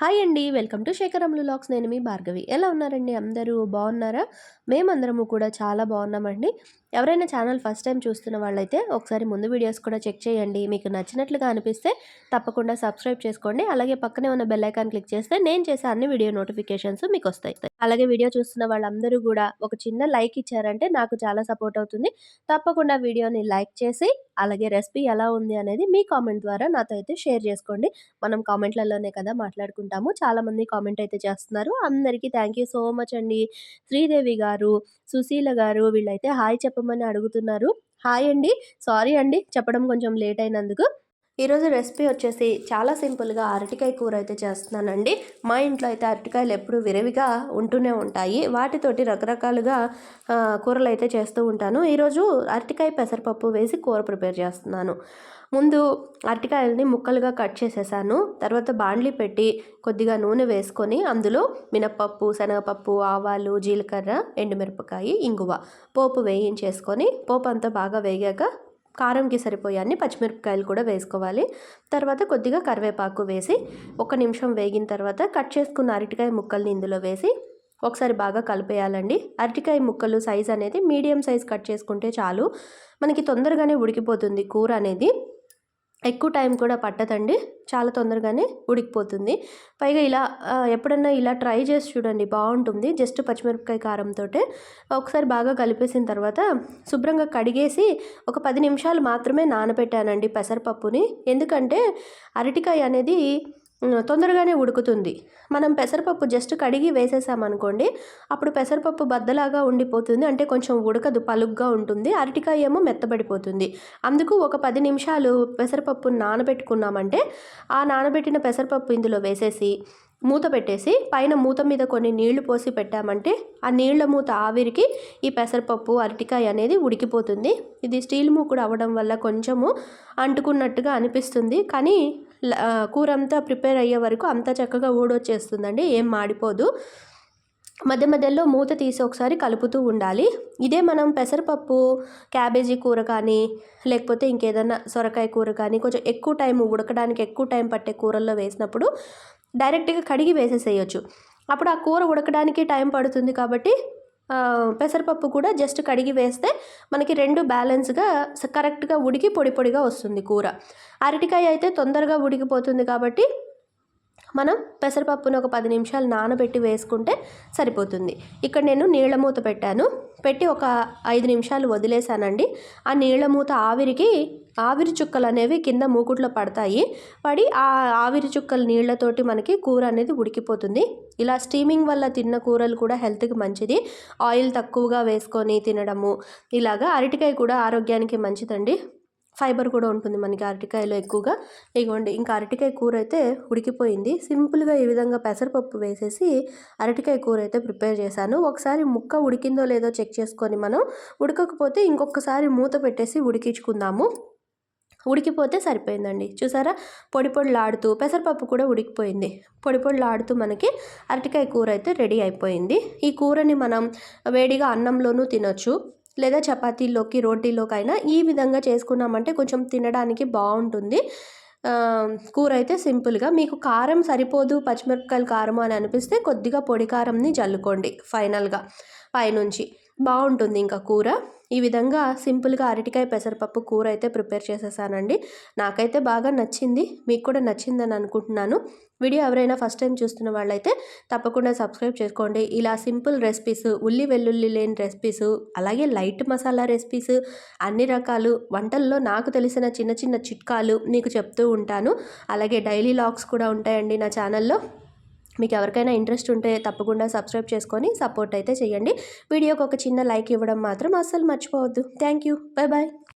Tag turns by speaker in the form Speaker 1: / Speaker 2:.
Speaker 1: Hi అండి welcome to శేఖరములు lakhs. నేను మీ భార్గవి. ఎలా ఉన్నారండి అందరూ? బాగున్నారా? మేమందరము కూడా చాలా బాగున్నామండి. ఎవరైనా ఛానల్ ఫస్ట్ టైం చూస్తున్న వాళ్ళైతే ఒకసారి ముందు వీడియోస్ కూడా చెక్ చేయండి. మీకు నచ్చినట్లుగా అనిపిస్తే తప్పకుండా సబ్స్క్రైబ్ చేసుకోండి. అలాగే పక్కనే ఉన్న బెల్ ఐకాన్ క్లిక్ చేస్తే నేను చేసే అన్ని వీడియో నోటిఫికేషన్స్ మీకు వస్తాయి. అలాగే వీడియో చూస్తున్న వాళ్ళందరూ కూడా ఒక చిన్న లైక్ ఇచ్చారంటే నాకు చాలా సపోర్ట్ అవుతుంది. తప్పకుండా వీడియోని లైక్ చేసి అలాగే రెసిపీ ఎలా ఉంది అనేది మీ కామెంట్ ద్వారా నాతో అయితే షేర్ చేసుకోండి. మనం కామెంట్లలోనే కదా మాట్లాడుకుంటాము. చాలామంది కామెంట్ అయితే చేస్తున్నారు. అందరికీ థ్యాంక్ యూ సో మచ్ అండి. శ్రీదేవి గారు సుశీల గారు వీళ్ళైతే హాయ్ చెప్ప చెప్పమని అడుగుతున్నారు. హాయ్ అండి. సారీ అండి. చెప్పడం కొంచెం లేట్ అయినందుకు. ఈరోజు రెసిపీ వచ్చేసి చాలా సింపుల్గా అరటికాయ కూర అయితే చేస్తున్నానండి. మా ఇంట్లో అయితే అరటికాయలు ఎప్పుడు విరవిగా ఉంటూనే ఉంటాయి. వాటితోటి రకరకాలుగా కూరలు అయితే చేస్తూ ఉంటాను. ఈరోజు అరటికాయ పెసరపప్పు వేసి కూర ప్రిపేర్ చేస్తున్నాను. ముందు అరటికాయలని ముక్కలుగా కట్ చేసేసాను. తర్వాత బాండ్లీ పెట్టి కొద్దిగా నూనె వేసుకొని అందులో మినప్పప్పు శనగపప్పు ఆవాలు జీలకర్ర ఎండుమిరపకాయ ఇంగువ పోపు వేయించేసుకొని పోపు అంతా బాగా వేగాక కారంకి సరిపోయాన్ని పచ్చిమిరపకాయలు కూడా వేసుకోవాలి. తర్వాత కొద్దిగా కరివేపాకు వేసి ఒక నిమిషం వేగిన తర్వాత కట్ చేసుకున్న అరటికాయ ముక్కల్ని ఇందులో వేసి ఒకసారి బాగా కలిపేయాలండి. అరటికాయ ముక్కలు సైజ్ అనేది మీడియం సైజ్ కట్ చేసుకుంటే చాలు. మనకి తొందరగానే ఉడికిపోతుంది కూర అనేది. ఎక్కువ టైం కూడా పట్టదండి. చాలా తొందరగానే ఉడికిపోతుంది. పైగా ఇలా ఎప్పుడన్నా ఇలా ట్రై చేసి చూడండి బాగుంటుంది. జస్ట్ పచ్చిమిరపకాయ కారంతో ఒకసారి బాగా కలిపేసిన తర్వాత శుభ్రంగా కడిగేసి ఒక పది నిమిషాలు మాత్రమే నానబెట్టానండి పెసరపప్పుని. ఎందుకంటే అరటికాయ అనేది తొందరగానే ఉడుకుతుంది. మనం పెసరపప్పు జస్ట్ కడిగి వేసేసామనుకోండి అప్పుడు పెసరపప్పు బద్దలాగా ఉండిపోతుంది. అంటే కొంచెం ఉడకదు పలుగ్గా ఉంటుంది. అరటికాయ ఏమో మెత్తబడిపోతుంది. అందుకు ఒక పది నిమిషాలు పెసరపప్పు నానబెట్టుకున్నామంటే ఆ నానబెట్టిన పెసరపప్పు ఇందులో వేసేసి మూత పెట్టేసి పైన మూత మీద కొన్ని నీళ్ళు పోసి పెట్టామంటే ఆ నీళ్ళ మూత ఆవిరికి ఈ పెసరపప్పు అరటికాయ అనేది ఉడికిపోతుంది. ఇది స్టీల్ మూకుడు అవ్వడం వల్ల కొంచెము అంటుకున్నట్టుగా అనిపిస్తుంది. కానీ కూర అంతా ప్రిపేర్ అయ్యే వరకు అంత చక్కగా ఊడొచ్చేస్తుందండి ఏం మాడిపోదు. మధ్య మధ్యలో మూత తీసి ఒకసారి కలుపుతూ ఉండాలి. ఇదే మనం పెసరపప్పు క్యాబేజీ కూర కానీ లేకపోతే ఇంకేదైనా సొరకాయ కూర కానీ కొంచెం ఎక్కువ టైం ఉడకడానికి ఎక్కువ టైం పట్టే కూరల్లో వేసినప్పుడు డైరెక్ట్గా కడిగి వేసేసేయచ్చు. అప్పుడు ఆ కూర ఉడకడానికి టైం పడుతుంది కాబట్టి పెసరపప్పు కూడా జస్ట్ కడిగి వేస్తే మనకి రెండు బ్యాలెన్స్గా కరెక్ట్గా ఉడికి పొడి పొడిగా వస్తుంది కూర. అరటికాయ అయితే తొందరగా ఉడికిపోతుంది కాబట్టి మనం పెసరపప్పును ఒక పది నిమిషాలు నానబెట్టి వేసుకుంటే సరిపోతుంది. ఇక్కడ నేను నీళ్ళ మూత పెట్టాను. పెట్టి ఒక ఐదు నిమిషాలు వదిలేసానండి ఆ నీళ్ళ మూత ఆవిరికి ఆవిరి చుక్కలు అనేవి కింద మూకుట్లో పడతాయి. పడి ఆ ఆవిరి చుక్కల నీళ్ళతోటి మనకి కూర అనేది ఉడికిపోతుంది. ఇలా స్టీమింగ్ వల్ల తిన్న కూరలు కూడా హెల్త్కి మంచిది. ఆయిల్ తక్కువగా వేసుకొని తినడము ఇలాగా అరటికాయ కూడా ఆరోగ్యానికి మంచిదండి. ఫైబర్ కూడా ఉంటుంది మనకి అరటికాయలో ఎక్కువగా. ఇగోండి ఇంకా అరటికాయ కూర అయితే ఉడికిపోయింది. సింపుల్గా ఈ విధంగా పెసరపప్పు వేసేసి అరటికాయ కూర అయితే ప్రిపేర్ చేశాను. ఒకసారి ముక్క ఉడికిందో లేదో చెక్ చేసుకొని మనం ఉడకకపోతే ఇంకొకసారి మూత పెట్టేసి ఉడికించుకుందాము. ఉడికిపోతే సరిపోయిందండి. చూసారా? పొడి పొడిలాడుతూ పెసరపప్పు కూడా ఉడికిపోయింది. పొడి పొడిలాడుతూ మనకి అరటికాయ కూర అయితే రెడీ అయిపోయింది. ఈ కూరని మనం వేడిగా అన్నంలోనూ తినొచ్చు. లేదా చపాతీలోకి రోటీలోకైనా ఈ విధంగా చేసుకున్నామంటే కొంచెం తినడానికి బాగుంటుంది. కూర అయితే సింపుల్గా మీకు కారం సరిపోదు పచ్చిమిరపకాయలు కారం అని అనిపిస్తే కొద్దిగా పొడి కారంని జల్లుకోండి ఫైనల్గా. పైనుంచి బాగుంటుంది ఇంకా కూర. ఈ విధంగా సింపుల్గా అరటికాయ పెసరపప్పు కూర అయితే ప్రిపేర్ చేసేసానండి. నాకైతే బాగా నచ్చింది. మీకు కూడా నచ్చిందని అనుకుంటున్నాను. వీడియో ఎవరైనా ఫస్ట్ టైం చూస్తున్న వాళ్ళైతే తప్పకుండా సబ్స్క్రైబ్ చేసుకోండి. ఇలా సింపుల్ రెసిపీస్ ఉల్లి వెల్లుల్లి లేని రెసిపీస్ అలాగే లైట్ మసాలా రెసిపీస్ అన్ని రకాలు వంటల్లో నాకు తెలిసిన చిన్న చిన్న చిట్కాలు మీకు చెప్తూ ఉంటాను. అలాగే డైలీ లాగ్స్ కూడా ఉంటాయండి నా ఛానల్లో. మీకు ఎవరికైనా ఇంట్రెస్ట్ ఉంటే తప్పకుండా సబ్స్క్రైబ్ చేసుకొని సపోర్ట్ అయితే చేయండి వీడియోకి ఒక చిన్న లైక్ ఇవ్వడం మాత్రం అస్సలు మర్చిపోవద్దు. Thank you. Bye bye